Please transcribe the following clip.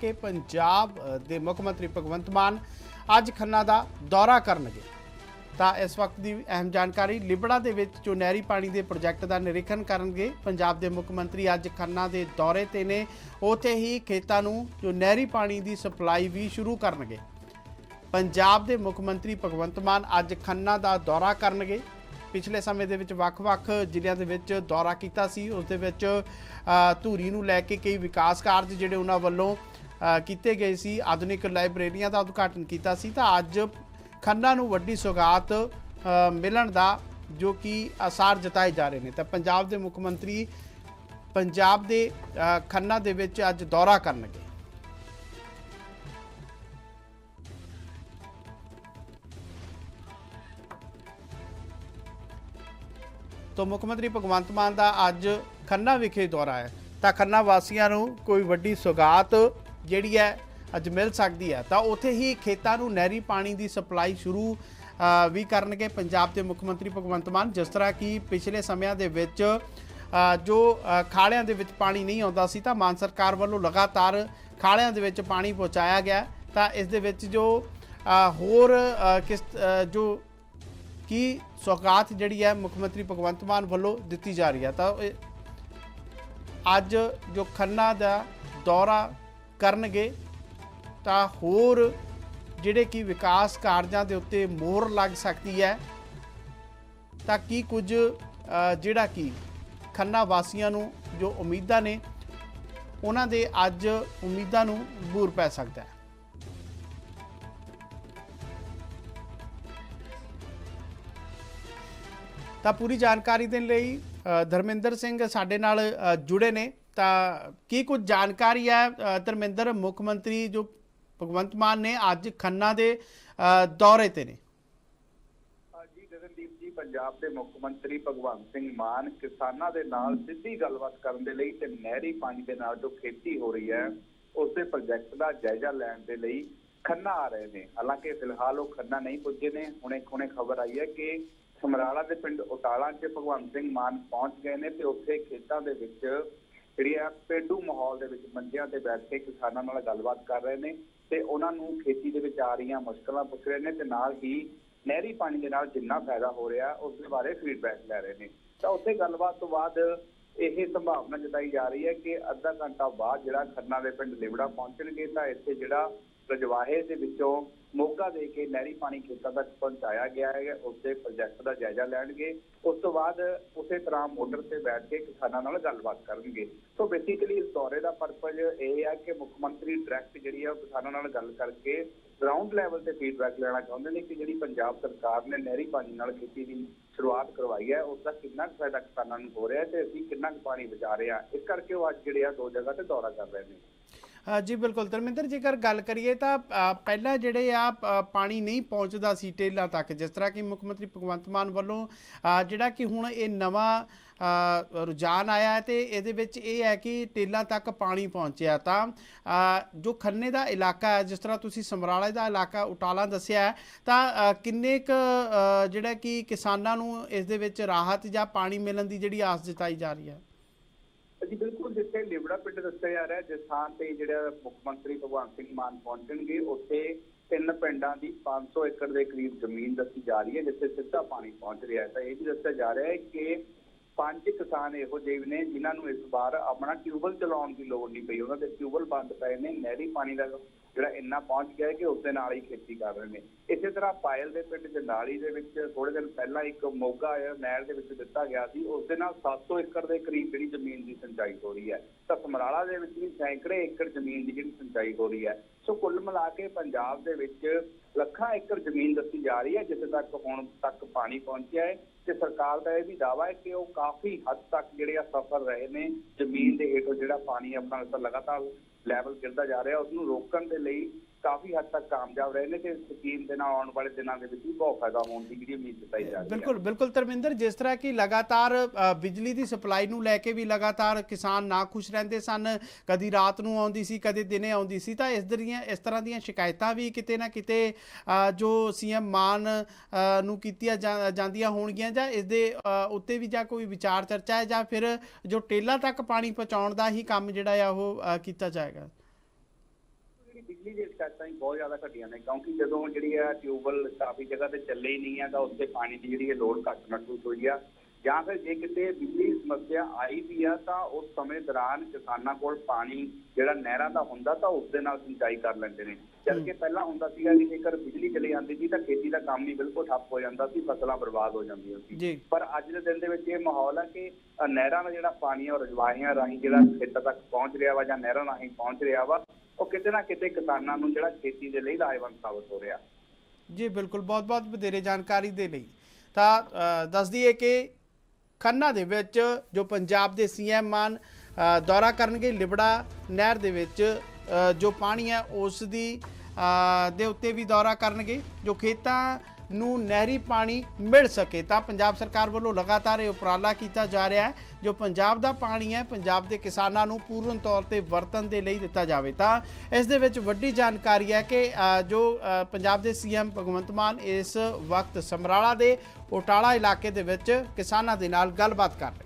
ਕਿ ਪੰਜਾਬ ਦੇ ਮੁੱਖ ਮੰਤਰੀ ਭਗਵੰਤ ਮਾਨ ਅੱਜ ਖੰਨਾ ਦਾ ਦੌਰਾ ਕਰਨਗੇ। ਤਾਂ ਇਸ ਵਕਤ ਦੀ ਅਹਿਮ ਜਾਣਕਾਰੀ, ਲਿਬੜਾ ਦੇ ਵਿੱਚ ਜੋ ਨਹਿਰੀ ਪਾਣੀ ਦੇ ਪ੍ਰੋਜੈਕਟ ਦਾ ਨਿਰੀਖਣ ਕਰਨਗੇ, ਪੰਜਾਬ ਦੇ ਮੁੱਖ ਮੰਤਰੀ ਅੱਜ ਖੰਨਾ ਦੇ ਦੌਰੇ ਤੇ ਨੇ। ਉੱਥੇ ਹੀ ਖੇਤਾਂ ਨੂੰ ਜੋ ਨਹਿਰੀ ਪਾਣੀ ਦੀ ਸਪਲਾਈ ਵੀ ਸ਼ੁਰੂ ਕਰਨਗੇ। ਪੰਜਾਬ ਦੇ ਮੁੱਖ ਮੰਤਰੀ ਭਗਵੰਤ ਮਾਨ ਅੱਜ ਖੰਨਾ ਦਾ ਦੌਰਾ ਕਰਨਗੇ। ਪਿਛਲੇ ਸਮੇਂ ਦੇ ਵਿੱਚ ਵੱਖ-ਵੱਖ ਜ਼ਿਲ੍ਹਿਆਂ ਦੇ ਵਿੱਚ ਦੌਰਾ ਕੀਤਾ ਸੀ। ਉਸ ਦੇ ਵਿੱਚ ਧੂਰੀ ਨੂੰ ਲੈ ਕੇ ਕਈ ਵਿਕਾਸ ਕਾਰਜ ਜਿਹੜੇ ਉਹਨਾਂ ਵੱਲੋਂ ਕੀਤੇ ਗਏ ਸੀ, ਆਧੁਨਿਕ ਲਾਇਬ੍ਰੇਰੀਆਂ ਦਾ ਉਦਘਾਟਨ ਕੀਤਾ ਸੀ। ਤਾਂ ਅੱਜ ਖੰਨਾ ਨੂੰ ਵੱਡੀ ਸੁਗਾਤ ਮਿਲਣ ਦਾ ਜੋ ਕਿ ਆਸਾਰ ਜਤਾਏ ਜਾ ਰਹੇ ਨੇ। ਤਾਂ ਪੰਜਾਬ ਦੇ ਮੁੱਖ ਮੰਤਰੀ ਪੰਜਾਬ ਦੇ ਖੰਨਾ ਦੇ ਵਿੱਚ ਅੱਜ ਦੌਰਾ ਕਰਨਗੇ। ਤੋਂ ਮੁੱਖ ਮੰਤਰੀ ਭਗਵੰਤ ਮਾਨ ਦਾ ਅੱਜ ਖੰਨਾ ਵਿਖੇ ਦੌਰਾ ਹੈ। ਤਾਂ ਖੰਨਾ ਵਾਸੀਆਂ ਨੂੰ ਕੋਈ ਵੱਡੀ ਸੁਗਾਤ ਜਿਹੜੀ ਹੈ ਅੱਜ ਮਿਲ ਸਕਦੀ ਹੈ। ਤਾਂ ਉੱਥੇ ਹੀ ਖੇਤਾਂ ਨੂੰ ਨਹਿਰੀ ਪਾਣੀ ਦੀ ਸਪਲਾਈ ਸ਼ੁਰੂ ਵੀ ਕਰਨਗੇ ਪੰਜਾਬ ਦੇ ਮੁੱਖ ਮੰਤਰੀ ਭਗਵੰਤ ਮਾਨ। ਜਿਸ ਤਰ੍ਹਾਂ ਕਿ ਪਿਛਲੇ ਸਮਿਆਂ ਦੇ ਵਿੱਚ ਜੋ ਅ, ਖਾਲਿਆਂ ਦੇ ਵਿੱਚ ਪਾਣੀ ਨਹੀਂ ਆਉਂਦਾ ਸੀ ਤਾਂ ਮਾਨ ਸਰਕਾਰ ਵੱਲੋਂ ਲਗਾਤਾਰ ਖਾਲਿਆਂ ਦੇ ਵਿੱਚ ਪਾਣੀ ਪਹੁੰਚਾਇਆ ਗਿਆ। ਤਾਂ ਇਸ ਦੇ ਵਿੱਚ ਜੋ ਹੋਰ ਕਿਸ ਜੋ ਕਿ ਸੌਗਾਤ ਜਿਹੜੀ ਹੈ ਮੁੱਖ ਮੰਤਰੀ ਭਗਵੰਤ ਮਾਨ ਵੱਲੋਂ ਦਿੱਤੀ ਜਾ ਰਹੀ ਹੈ। ਤਾਂ ਅੱਜ ਜੋ ਖੰਨਾ ਦਾ ਦੌਰਾ ਕਰਨਗੇ, ਤਾਂ ਹੋਰ ਜਿਹੜੇ ਕਿ ਵਿਕਾਸ ਕਾਰਜਾਂ ਦੇ ਉੱਤੇ ਮੋਹਰ ਲੱਗ ਸਕਦੀ ਹੈ। ਤਾਂ ਕੀ ਕੁਝ ਜਿਹੜਾ ਕਿ ਖੰਨਾ ਵਾਸੀਆਂ ਨੂੰ ਜੋ ਉਮੀਦਾਂ ਨੇ, ਉਹਨਾਂ ਦੇ ਅੱਜ ਉਮੀਦਾਂ ਨੂੰ ਬੂਰ ਪੈ ਸਕਦਾ ਹੈ। ਤਾਂ ਪੂਰੀ ਜਾਣਕਾਰੀ ਦੇਣ ਲਈ ਧਰਮਿੰਦਰ ਸਿੰਘ ਸਾਡੇ ਨਾਲ ਜੁੜੇ ਨੇ। ਤਾਂ ਕੀ ਕੁਝ ਜਾਣਕਾਰੀ ਹੈ? ਧਰਮਿੰਦਰ, ਮੁੱਖ ਮੰਤਰੀ ਜੋ ਭਗਵੰਤ ਮਾਨ ਨੇ ਅੱਜ ਖੰਨਾ ਦੇ ਦੌਰੇ ਤੇ ਨੇ। ਜੀ ਗਗਨਦੀਪ ਜੀ, ਪੰਜਾਬ ਦੇ ਮੁੱਖ ਮੰਤਰੀ ਭਗਵੰਤ ਸਿੰਘ ਮਾਨ ਕਿਸਾਨਾਂ ਦੇ ਨਾਲ ਸਿੱਧੀ ਗੱਲਬਾਤ ਕਰਨ ਦੇ ਲਈ ਤੇ ਨਹਿਰੀ ਪਾਣੀ ਦੇ ਨਾਲ ਜੋ ਖੇਤੀ ਹੋ ਰਹੀ ਹੈ, ਉਸ ਦੇ ਪ੍ਰੋਜੈਕਟ ਦਾ ਜਾਇਜ਼ਾ ਲੈਣ ਦੇ ਲਈ ਖੰਨਾ ਆ ਰਹੇ ਨੇ। ਹਾਲਾਂਕਿ ਫਿਲਹਾਲ ਉਹ ਖੰਨਾ ਨਹੀਂ ਪੁੱਜੇ ਨੇ। ਹੁਣੇ ਹੁਣੇ ਖਬਰ ਆਈ ਹੈ ਕਿ ਸਮਰਾਲਾ ਦੇ ਪਿੰਡ ਉਟਾਲਾ 'ਚ ਭਗਵੰਤ ਸਿੰਘ ਮਾਨ ਪਹੁੰਚ ਗਏ ਨੇ ਤੇ ਉੱਥੇ ਖੇਤਾਂ ਦੇ ਵਿੱਚ ਜਿਹੜੀ ਆ ਪੇਂਡੂ ਮਾਹੌਲ ਦੇ ਵਿੱਚ ਮੰਜਿਆਂ ਤੇ ਬੈਠ ਕੇ ਕਿਸਾਨਾਂ ਨਾਲ ਗੱਲਬਾਤ ਕਰ ਰਹੇ ਨੇ ਤੇ ਉਹਨਾਂ ਨੂੰ ਖੇਤੀ ਦੇ ਵਿੱਚ ਆ ਰਹੀਆਂ ਮੁਸ਼ਕਲਾਂ ਪੁੱਛ ਰਹੇ ਨੇ ਤੇ ਨਾਲ ਹੀ ਨਹਿਰੀ ਪਾਣੀ ਦੇ ਨਾਲ ਜਿੰਨਾ ਫਾਇਦਾ ਹੋ ਰਿਹਾ, ਉਸ ਦੇ ਬਾਰੇ ਫੀਡਬੈਕ ਲੈ ਰਹੇ ਨੇ। ਤਾਂ ਉੱਥੇ ਗੱਲਬਾਤ ਤੋਂ ਬਾਅਦ ਇਹ ਸੰਭਾਵਨਾ ਜਤਾਈ ਜਾ ਰਹੀ ਹੈ ਕਿ ਅੱਧਾ ਘੰਟਾ ਬਾਅਦ ਜਿਹੜਾ ਖੰਨਾ ਦੇ ਪਿੰਡ ਲਿਬੜਾ ਪਹੁੰਚਣਗੇ ਤਾਂ ਇੱਥੇ ਜਿਹੜਾ ਰਜਵਾਹੇ ਦੇ ਵਿੱਚੋਂ ਮੋਗਾ ਦੇ ਕੇ ਨਹਿਰੀ ਪਾਣੀ ਖੇਤਾਂ ਤੱਕ ਪਹੁੰਚਾਇਆ ਗਿਆ ਹੈ, ਉਸ ਦੇ ਪ੍ਰੋਜੈਕਟ ਦਾ ਜਾਇਜ਼ਾ ਲੈਣਗੇ। ਉਸ ਤੋਂ ਬਾਅਦ ਉਸੇ ਤਰ੍ਹਾਂ ਮੋਟਰ ਤੇ ਬੈਠ ਕੇ ਕਿਸਾਨਾਂ ਨਾਲ ਗੱਲਬਾਤ ਕਰਨਗੇ। ਸੋ ਬੇਸਿਕਲੀ ਇਸ ਦੌਰੇ ਦਾ ਪਰਪਸ ਇਹ ਹੈ ਕਿ ਮੁੱਖ ਮੰਤਰੀ ਡਾਇਰੈਕਟ ਜਿਹੜੀ ਹੈ ਉਹ ਕਿਸਾਨਾਂ ਨਾਲ ਗੱਲ ਕਰਕੇ ਗਰਾਊਂਡ ਲੈਵਲ ਤੇ ਫੀਡਬੈਕ ਲੈਣਾ ਚਾਹੁੰਦੇ ਨੇ ਕਿ ਜਿਹੜੀ ਪੰਜਾਬ ਸਰਕਾਰ ਨੇ ਨਹਿਰੀ ਪਾਣੀ ਨਾਲ ਖੇਤੀ ਦੀ ਸ਼ੁਰੂਆਤ ਕਰਵਾਈ ਹੈ ਉਸ ਦਾ ਕਿੰਨਾ ਕੁ ਫਾਇਦਾ ਕਿਸਾਨਾਂ ਨੂੰ ਹੋ ਰਿਹਾ ਤੇ ਅਸੀਂ ਕਿੰਨਾ ਕੁ ਪਾਣੀ ਬਚਾ ਰਹੇ ਹਾਂ? ਇਸ ਕਰਕੇ ਉਹ ਅੱਜ ਜਿਹੜੇ ਆ ਦੋ ਜਗ੍ਹਾ ਤੇ ਦੌਰਾ ਕਰ ਰਹੇ ਨੇ। ਜੀ ਬਿਲਕੁਲ, ਧਰਮਿੰਦਰ, ਜੇਕਰ ਗੱਲ ਕਰੀਏ ਤਾਂ ਪਹਿਲਾਂ ਜਿਹੜੇ ਆ ਪਾਣੀ ਨਹੀਂ ਪਹੁੰਚਦਾ ਸੀ ਟੇਲਾਂ ਤੱਕ, ਜਿਸ ਤਰ੍ਹਾਂ ਕਿ ਮੁੱਖ ਮੰਤਰੀ ਭਗਵੰਤ ਮਾਨ ਵੱਲੋਂ ਜਿਹੜਾ ਕਿ ਹੁਣ ਇਹ ਨਵਾਂ ਰੁਝਾਨ ਆਇਆ ਹੈ ਤੇ ਇਹਦੇ ਵਿੱਚ ਇਹ ਹੈ ਕਿ ਟੇਲਾਂ ਤੱਕ ਪਾਣੀ ਪਹੁੰਚਿਆ ਤਾਂ ਜੋ ਖੰਨੇ ਦਾ ਇਲਾਕਾ ਹੈ, ਜਿਸ ਤਰ੍ਹਾਂ ਤੁਸੀਂ ਸਮਰਾਲੇ ਦਾ ਇਲਾਕਾ ਉਟਾਲਾ ਦੱਸਿਆ ਤਾਂ ਕਿੰਨੇ ਕ ਜਿਹੜਾ ਕਿ ਕਿਸਾਨਾਂ ਨੂੰ ਇਸ ਦੇ ਵਿੱਚ ਰਾਹਤ ਜਾਂ ਪਾਣੀ ਮਿਲਣ ਦੀ ਜਿਹੜੀ ਆਸ ਜਤਾਈ ਜਾ ਰਹੀ ਹੈ? ਬਿਲਕੁਲ ਪਿੰਡ ਦੱਸਿਆ ਜਾ ਰਿਹਾ, ਜਿਸ ਥਾਂ ਤੇ ਜਿਹੜਾ ਮੁੱਖ ਮੰਤਰੀ ਭਗਵੰਤ ਸਿੰਘ ਮਾਨ ਪਹੁੰਚਣਗੇ, ਉੱਥੇ ਤਿੰਨ ਪਿੰਡਾਂ ਦੀ 500 ਏਕੜ ਦੇ ਕਰੀਬ ਜ਼ਮੀਨ ਦੱਸੀ ਜਾ ਰਹੀ ਹੈ, ਜਿੱਥੇ ਸਿੱਧਾ ਪਾਣੀ ਪਹੁੰਚ ਰਿਹਾ ਹੈ। ਤਾਂ ਇਹ ਵੀ ਦੱਸਿਆ ਜਾ ਰਿਹਾ ਹੈ ਕਿ ਪੰਜ ਕਿਸਾਨ ਇਹੋ ਜਿਹੇ ਵੀ ਨੇ, ਜਿਨ੍ਹਾਂ ਨੂੰ ਇਸ ਵਾਰ ਆਪਣਾ ਟਿਊਬਲ ਚਲਾਉਣ ਦੀ ਲੋੜ ਨਹੀਂ ਪਈ। ਉਹਨਾਂ ਦੇ ਟਿਊਬਲ ਬੰਦ ਪਏ ਨੇ, ਨਹਿਰੀ ਪਾਣੀ ਦਾ ਜਿਹੜਾ ਇੰਨਾ ਪਹੁੰਚ ਗਿਆ ਕਿ ਉਸ ਦੇ ਨਾਲ ਹੀ ਖੇਤੀ ਕਰ ਰਹੇ ਨੇ। ਇਸੇ ਤਰ੍ਹਾਂ ਪਾਇਲ ਦੇ ਪਿੰਡ ਜੰਡਾਲੀ ਦੇ ਵਿੱਚ ਥੋੜੇ ਦਿਨ ਪਹਿਲਾਂ ਇੱਕ ਮੋਗਾ ਹੈ ਨਹਿਰ ਦੇ ਵਿੱਚ ਦਿੱਤਾ ਗਿਆ ਸੀ। ਉਸ ਦੇ ਨਾਲ 700 ਏਕੜ ਦੇ ਕਰੀਬ ਜਿਹੜੀ ਜ਼ਮੀਨ ਦੀ ਸਿੰਚਾਈ ਹੋ ਰਹੀ ਹੈ। ਤਾਂ ਸਮਰਾਲਾ ਦੇ ਵਿੱਚ ਵੀ ਸੈਂਕੜੇ ਏਕੜ ਜ਼ਮੀਨ ਦੀ ਜਿਹੜੀ ਸਿੰਚਾਈ ਹੋ ਰਹੀ ਹੈ। ਸੋ ਕੁੱਲ ਮਿਲਾ ਕੇ ਪੰਜਾਬ ਦੇ ਵਿੱਚ ਲੱਖਾਂ ਏਕੜ ਜ਼ਮੀਨ ਦੱਸੀ ਜਾ ਰਹੀ ਹੈ, ਜਿੱਥੇ ਤੱਕ ਹੁਣ ਤੱਕ ਪਾਣੀ ਪਹੁੰਚਿਆ ਹੈ। ਤੇ ਸਰਕਾਰ ਦਾ ਇਹ ਵੀ ਦਾਵਾ ਹੈ ਕਿ ਉਹ ਕਾਫੀ ਹੱਦ ਤੱਕ ਜਿਹੜੇ ਆ ਸਫਲ ਰਹੇ ਨੇ ਜ਼ਮੀਨ ਦੇ ਹੇਠੋਂ ਜਿਹੜਾ ਪਾਣੀ ਆਪਣਾ ਲਗਾਤਾਰ ਲੈਵਲ ਗਿਰਦਾ ਜਾ ਰਿਹਾ ਉਸ ਨੂੰ ਰੋਕਣ ਦੇ ਲਈ ਕਾਫੀ ਹੱਦ ਤੱਕ ਕਾਮਯਾਬ ਰਹੇ ਨੇ ਤੇ ਸਕੀਮ ਦੇ ਨਾਲ ਆਉਣ ਵਾਲੇ ਦਿਨਾਂ ਦੇ ਵਿੱਚ ਵੀ ਬਹੁਤ ਫਾਇਦਾ ਹੋਣ ਦੀ ਜਿਹੜੀ ਉਮੀਦ ਜਤਾਈ ਜਾ ਰਹੀ ਹੈ। ਬਿਲਕੁਲ ਬਿਲਕੁਲ ਧਰਮਿੰਦਰ, ਜਿਸ ਤਰ੍ਹਾਂ ਕਿ ਲਗਾਤਾਰ ਬਿਜਲੀ ਦੀ ਸਪਲਾਈ ਨੂੰ ਲੈ ਕੇ ਵੀ ਲਗਾਤਾਰ ਕਿਸਾਨ ਨਾ ਖੁਸ਼ ਰਹਿੰਦੇ ਸਨ, ਕਦੀ ਰਾਤ ਨੂੰ ਆਉਂਦੀ ਸੀ, ਕਦੇ ਦਿਨੇ ਆਉਂਦੀ ਸੀ, ਤਾਂ ਇਸ ਦਰੀਆਂ, ਇਸ ਤਰ੍ਹਾਂ ਦੀਆਂ ਸ਼ਿਕਾਇਤਾਂ ਵੀ ਕਿਤੇ ਨਾ ਕਿਤੇ ਜੋ ਸੀਐਮ ਮਾਨ ਨੂੰ ਕੀਤੀਆਂ ਜਾਂਦੀਆਂ ਹੋਣਗੀਆਂ ਜਾਂ ਇਸ ਦੇ ਉੱਤੇ ਵੀ ਜਾਂ ਕੋਈ ਵਿਚਾਰ ਚਰਚਾ ਹੈ ਜਾਂ ਫਿਰ ਜੋ ਟੇਲਾਂ ਤੱਕ ਪਾਣੀ ਪਹੁੰਚਾਉਣ ਦਾ ਹੀ ਕੰਮ ਜਿਹੜਾ ਆ ਉਹ ਕੀਤਾ ਜਾਏਗਾ? ਬਿਜਲੀ ਦੀਆਂ ਸ਼ਿਕਾਇਤਾਂ ਹੀ ਬਹੁਤ ਜ਼ਿਆਦਾ ਘਟੀਆਂ ਨੇ, ਕਿਉਂਕਿ ਜਦੋਂ ਜਿਹੜੀ ਆ ਟਿਊਬਵੈੱਲ ਕਾਫੀ ਜਗ੍ਹਾ ਤੇ ਚੱਲੇ ਹੀ ਨਹੀਂ ਆ, ਤਾਂ ਉੱਥੇ ਪਾਣੀ ਦੀ ਜਿਹੜੀ ਹੈ ਲੋੜ ਘੱਟ ਮਹਿਸੂਸ ਹੋਈ ਆ। ਜਾਂ ਫਿਰ ਜੇ ਕਿਤੇ ਬਿਜਲੀ ਸਮੱਸਿਆ ਆਈ ਵੀ ਆ ਤਾਂ ਉਸ ਸਮੇਂ ਦੌਰਾਨ ਕਿਸਾਨਾਂ ਕੋਲ ਪਾਣੀ ਜਿਹੜਾ ਨਹਿਰਾਂ ਦਾ ਹੁੰਦਾ ਤਾਂ ਉਸ ਦੇ ਨਾਲ ਸਿੰਚਾਈ ਕਰ ਲੈਂਦੇ ਨੇ। ਜਦ ਕਿ ਪਹਿਲਾਂ ਹੁੰਦਾ ਸੀਗਾ ਕਿ ਜੇਕਰ ਬਿਜਲੀ ਚਲੀ ਜਾਂਦੀ ਸੀ ਤਾਂ ਖੇਤੀ ਦਾ ਕੰਮ ਹੀ ਬਿਲਕੁਲ ਠੱਪ ਹੋ ਜਾਂਦਾ ਸੀ ਫਸਲਾਂ ਬਰਬਾਦ ਹੋ ਜਾਂਦੀਆਂ ਸੀ। ਪਰ ਅੱਜ ਦੇ ਦਿਨ ਦੇ ਵਿੱਚ ਇਹ ਮਾਹੌਲ ਹੈ ਕਿ ਨਹਿਰਾਂ ਦਾ ਜਿਹੜਾ ਪਾਣੀ ਉਹ ਰਜਵਾਹਿਆਂ ਰਾਹੀਂ ਜਿਹੜਾ ਖੇਤਾਂ ਤੱਕ ਪਹੁੰਚ ਰਿਹਾ ਵਾ ਜਾਂ ਨਹਿਰਾਂ ਰਾਹੀਂ ਪਹੁੰਚ ਰਿਹਾ ਵਾ ਉਹ ਕਿਤੇ ਨਾ ਕਿਤੇ ਕਿਸਾਨਾਂ ਨੂੰ ਜਿਹੜਾ ਖੇਤੀ ਦੇ ਲਈ ਲਾਹੇਵੰਦ ਸਾਬਤ ਹੋ ਰਿਹਾ। ਜੀ ਬਿਲਕੁਲ। ਬਹੁਤ ਬਹੁਤ ਵਧੇਰੇ ਜਾਣਕਾਰੀ ਦੇ ਲਈ। ਤਾਂ ਦੱਸ ਦਈਏ ਕਿ ਖੰਨਾ ਦੇ ਵਿੱਚ, ਜੋ ਪੰਜਾਬ ਦੇ ਸੀਐਮ ਮਾਨ ਦੌਰਾ ਕਰਨਗੇ ਲਿਬੜਾ ਨਹਿਰ ਦੇ ਵਿੱਚ ਜੋ ਪਾਣੀ ਹੈ, ਉਸ ਦੀ ਦੇ ਉੱਤੇ ਵੀ ਦੌਰਾ ਕਰਨਗੇ, ਜੋ ਖੇਤਾਂ ਨੂੰ ਨਹਿਰੀ ਪਾਣੀ ਮਿਲ ਸਕੇ, ਤਾਂ ਪੰਜਾਬ ਸਰਕਾਰ ਵੱਲੋਂ ਲਗਾਤਾਰ ਇਹ ਉਪਰਾਲਾ ਕੀਤਾ ਜਾ ਰਿਹਾ ਹੈ, ਜੋ ਪੰਜਾਬ ਦਾ ਪਾਣੀ ਹੈ, ਪੰਜਾਬ ਦੇ ਕਿਸਾਨਾਂ ਨੂੰ ਪੂਰਨ ਤੌਰ ਤੇ ਵਰਤਣ ਦੇ ਲਈ ਦਿੱਤਾ ਜਾਵੇ। ਤਾਂ ਇਸ ਦੇ ਵਿੱਚ ਵੱਡੀ ਜਾਣਕਾਰੀ ਹੈ ਕਿ ਜੋ ਪੰਜਾਬ ਦੇ ਸੀਐਮ ਭਗਵੰਤ ਮਾਨ ਇਸ ਵਕਤ ਸਮਰਾਲਾ ਦੇ ਉਟਾਲਾ ਇਲਾਕੇ ਦੇ ਵਿੱਚ ਕਿਸਾਨਾਂ ਦੇ ਨਾਲ ਗੱਲਬਾਤ ਕਰ ਰਹੇ